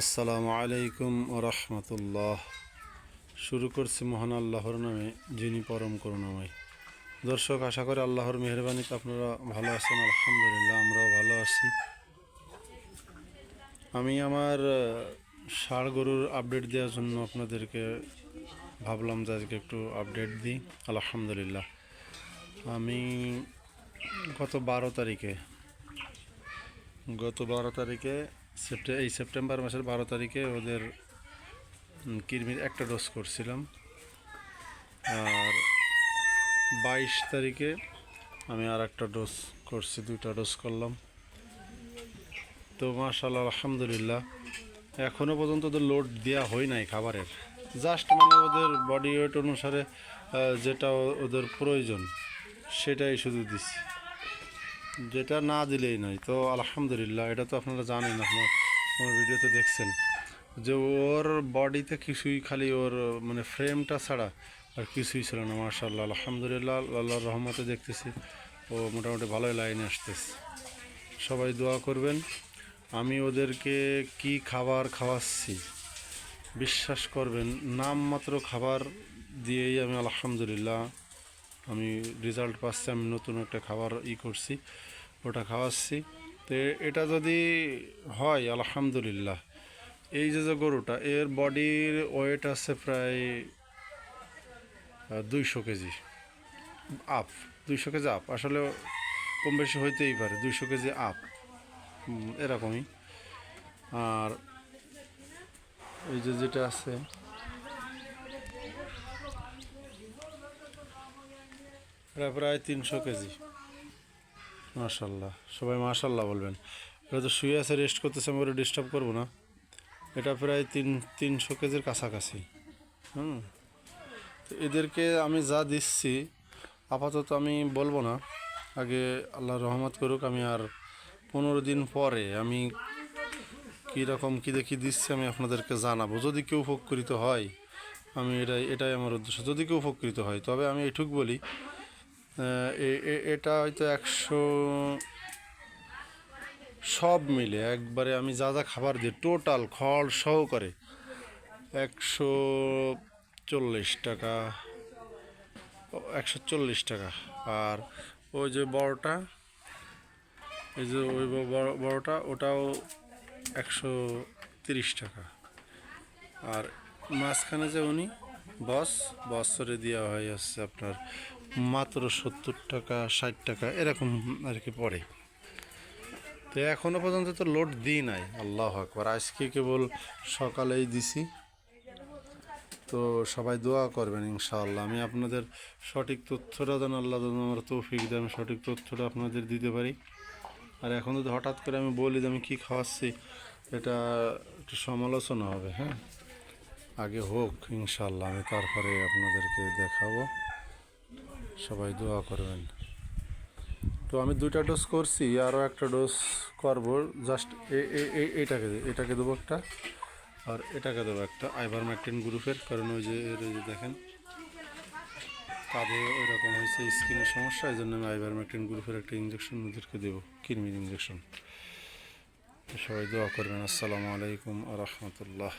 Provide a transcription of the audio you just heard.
আসসালামু আলাইকুম ও রহমতুল্লাহ। শুরু করছি মহান আল্লাহর নামে, যিনি পরম করুণাময়। দর্শক, আশা করি আল্লাহর মেহরবানিতে আপনারা ভালো আছেন, আলহামদুলিল্লাহ, আমরাও ভালো আছি। আমি আমার ষাড় গরুর আপডেট দেওয়ার জন্য আপনাদেরকে ভাবলাম যে আজকে একটু আপডেট দিই, আলহামদুলিল্লাহ। আমি গত বারো তারিখে, গত বারো তারিখে এই সেপ্টেম্বর মাসের বারো তারিখে ওদের কৃমির একটা ডোজ করছিলাম। আর বাইশ তারিখে আমি আর একটা ডোজ করছি, দুইটা ডোজ করলাম। তো মাশাল্লাহ আলহামদুলিল্লাহ। এখনও পর্যন্ত ওদের লোড দেওয়া হয় নাই খাবারের। জাস্ট মানে ওদের বডি ওয়েট অনুসারে যেটা ওদের প্রয়োজন, সেটাই শুধু দিচ্ছি যেটা না দিলেই নয়। তো আলহামদুলিল্লাহ, এটা তো আপনারা জানেন, আপনার আমার ভিডিওতে দেখছেন। যে ওর বডিতে কিছুই খালি ওর মানে ফ্রেমটা ছাড়া আর কিছুই ছিল না মার্শাল্লাহ আলহামদুলিল্লাহ, আল্লাহর রহমতে দেখতেছি। ও মোটামুটি ভালোই লাইনে আসতেছে। সবাই দোয়া করবেন, আমি ওদেরকে কি খাবার খাওয়াচ্ছি বিশ্বাস করবেন, নামমাত্র খাবার দিয়েই আমি আলহামদুলিল্লাহ আমি রেজাল্ট পাচ্ছি, আমি নতুন একটা খাবার ই করছি, ওটা খাওয়াচ্ছি। তো এটা যদি হয়, আলহামদুলিল্লাহ। এই যে যে গরুটা, এর বডির ওয়েট আছে প্রায় দুইশো কেজি। আপ দুইশো কেজি আপ আসলে কম বেশি হইতেই পারে, দুইশো কেজি আপ এরকমই। আর এই যে যেটা আছে এটা প্রায় তিনশো কেজি। মাশাল্লাহ, সবাই মাশাল্লাহ বলবেন। এটা তো শুয়ে আছে রেস্ট করতেছে, আমি ওরা ডিস্টার্ব করব না। এটা প্রায় তিন, তিনশো কেজির কাছাকাছি। হুম। তো এদেরকে আমি যা দিচ্ছি, আপাতত আমি বলব না। আগে আল্লাহ রহমত করুক, আমি আর পনেরো দিন পরে আমি কীরকম কী দেখি দিচ্ছি আমি আপনাদেরকে জানাব। যদি কেউ উপকৃত হয়, আমি এটাই এটাই আমার উদ্দেশ্য। যদি কেউ উপকৃত হয়, তবে আমি এটুক বলি এটা হয়তো একশো সব মিলে, একবারে আমি যা যা খাবার দিই টোটাল খড় সহকারে একশো চল্লিশ টাকা একশো চল্লিশ টাকা। আর ওই যে বড়টা, এই যে ওই বড়, বড়টা, ওটাও একশো তিরিশ টাকা। আর মাঝখানে যে উনি, বস বছরে দেওয়া হয় হচ্ছে আপনার মাত্র সত্তর টাকা, ষাট টাকা, এরকম আর কি পড়ে। তো এখনও পর্যন্ত তো লোড দিই নাই, আল্লাহ আকবার। আজকে কেবল সকালেই দিছি। তো সবাই দোয়া করবেন ইনশাআল্লাহ। আমি আপনাদের সঠিক তথ্যটা যেন আল্লাহ আমার তৌফিক দেয়, আমি সঠিক তথ্যটা আপনাদের দিতে পারি। আর এখন যদি হঠাৎ করে আমি বলি যে আমি কী খাওয়াচ্ছি, এটা একটু সমালোচনা হবে হ্যাঁ? আগে হোক ইনশাআল্লাহ, আমি তারপরে আপনাদেরকে দেখাবো। সবাই দোয়া করবেন। তো আমি দুইটা ডোজ করছি আরও একটা ডোজ করব। জাস্ট এইটাকে এটাকে দেবো একটা, আর এটাকে দেবো একটা আইভার ম্যাকটিন গ্রুপের কারণ ওই যে এর যে দেখেন কাঁধে ওই রকম হয়েছে, স্কিনের সমস্যা, এই জন্য আমি আইভার ম্যাকটেন গ্রুপের একটা ইঞ্জেকশন ওদেরকে দেবো কৃমির ইঞ্জেকশন সবাই দোয়া করবেন। আসসালামু আলাইকুম আ রহমতুল্লাহ।